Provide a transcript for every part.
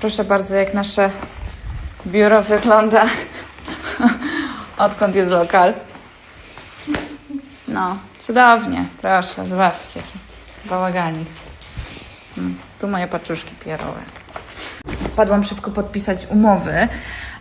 Proszę bardzo, jak nasze biuro wygląda, odkąd jest lokal. No, cudownie, proszę, zobaczcie, jaki bałaganik. Mm, Tu moje paczuszki pierowe. Wpadłam szybko podpisać umowy,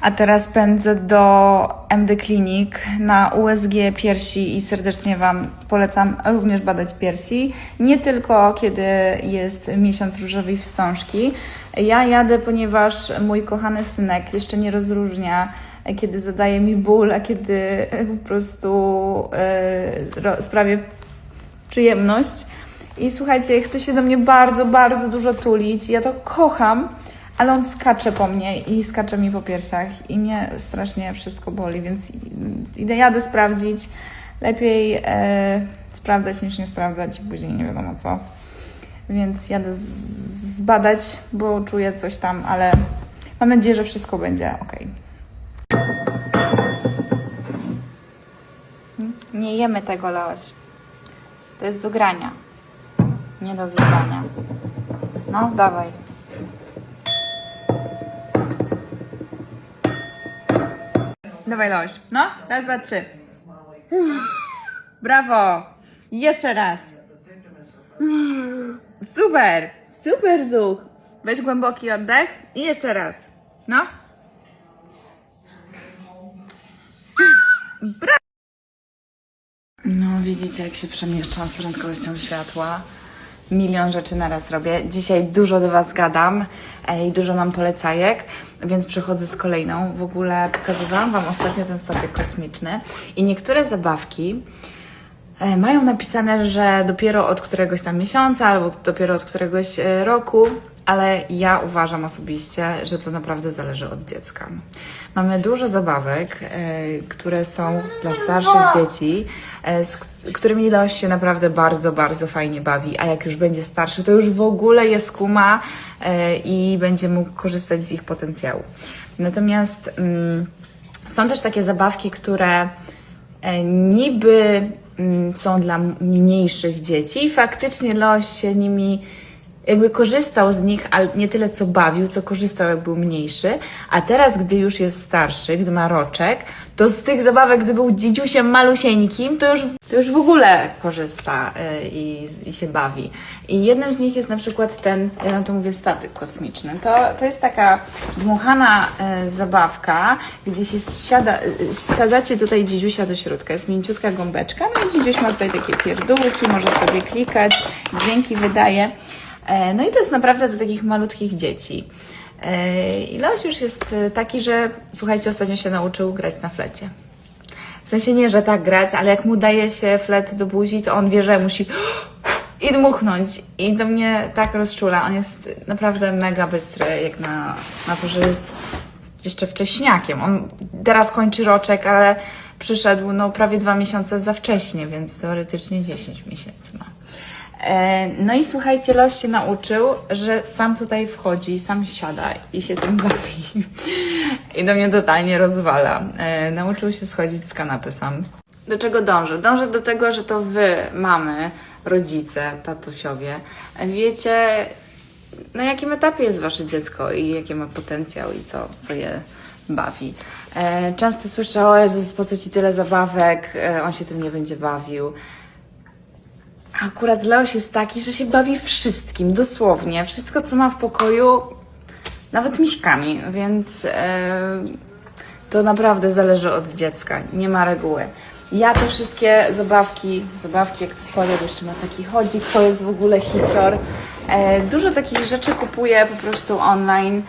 a teraz pędzę do MD Clinic na USG piersi i serdecznie Wam polecam również badać piersi. Nie tylko kiedy jest miesiąc różowej wstążki. Ja jadę, ponieważ mój kochany synek jeszcze nie rozróżnia, kiedy zadaje mi ból, a kiedy po prostu e, ro- sprawię przyjemność. I słuchajcie, chce się do mnie bardzo, bardzo dużo tulić. Ja to kocham, ale on skacze po mnie i skacze mi po piersiach i mnie strasznie wszystko boli, więc idę, jadę sprawdzić. Lepiej e, sprawdzać niż nie sprawdzać i później nie wiadomo co. Więc jadę zbadać, bo czuję coś tam, ale mam nadzieję, że wszystko będzie ok. Nie jemy tego, Leoś. To jest do grania. Nie do zjadania. No, dawaj. Dawaj, Loś. No, raz, dwa, trzy. Brawo. Jeszcze raz. Super. Super, Zuch. Weź głęboki oddech i jeszcze raz. No. Brawo. No, widzicie, jak się przemieszczam z prędkością światła. Milion rzeczy naraz robię. Dzisiaj dużo do Was gadam e, i dużo mam polecajek, więc przychodzę z kolejną. W ogóle pokazywałam Wam ostatnio ten statek kosmiczny i niektóre zabawki mają napisane, że dopiero od któregoś tam miesiąca albo dopiero od któregoś e, roku, ale ja uważam osobiście, że to naprawdę zależy od dziecka. Mamy dużo zabawek, e, które są dla starszych dzieci, e, z którymi Leoś się naprawdę bardzo, bardzo fajnie bawi, a jak już będzie starszy, to już w ogóle je skuma e, i będzie mógł korzystać z ich potencjału. Natomiast mm, są też takie zabawki, które e, niby są dla mniejszych dzieci faktycznie Leoś się nimi jakby korzystał z nich, ale nie tyle co bawił, co korzystał jak był mniejszy, a teraz, gdy już jest starszy, gdy ma roczek, to z tych zabawek, gdy był dzidziusiem malusieńkim, to już, to już w ogóle korzysta y, i, i się bawi. I jednym z nich jest na przykład ten, ja na to mówię statyk kosmiczny. To, to jest taka dmuchana y, zabawka, gdzie się siada, wsadzacie tutaj dzidziusia do środka. Jest mięciutka gąbeczka, no i dzidziuś ma tutaj takie pierdółki, może sobie klikać, dźwięki wydaje. E, No i to jest naprawdę do takich malutkich dzieci. E, I Leoś już jest e, taki, że słuchajcie, ostatnio się nauczył grać na flecie. W sensie nie, że tak grać, ale jak mu daje się flet do buzi, to on wie, że musi i dmuchnąć. I to mnie tak rozczula. On jest naprawdę mega bystry, jak na, na to, że jest jeszcze wcześniakiem. On teraz kończy roczek, ale przyszedł no, prawie dwa miesiące za wcześnie, więc teoretycznie 10 miesięcy ma. E, No i słuchajcie, Leoś się nauczył, że sam tutaj wchodzi, sam siada i się tym bawi. I do mnie totalnie rozwala. E, Nauczył się schodzić z kanapy sam. Do czego dążę? Dążę do tego, że to wy, mamy, rodzice, tatusiowie, wiecie, na jakim etapie jest wasze dziecko i jaki ma potencjał i co, co je bawi. E, Często słyszę, o Jezus, po co ci tyle zabawek, on się tym nie będzie bawił. Akurat Leoś jest taki, że się bawi wszystkim, dosłownie. Wszystko, co ma w pokoju, nawet miśkami, więc e, to naprawdę zależy od dziecka. Nie ma reguły. Ja te wszystkie zabawki, zabawki, akcesoria, jeszcze ma taki chodzik, to jest w ogóle hicior. E, dużo takich rzeczy kupuję po prostu online.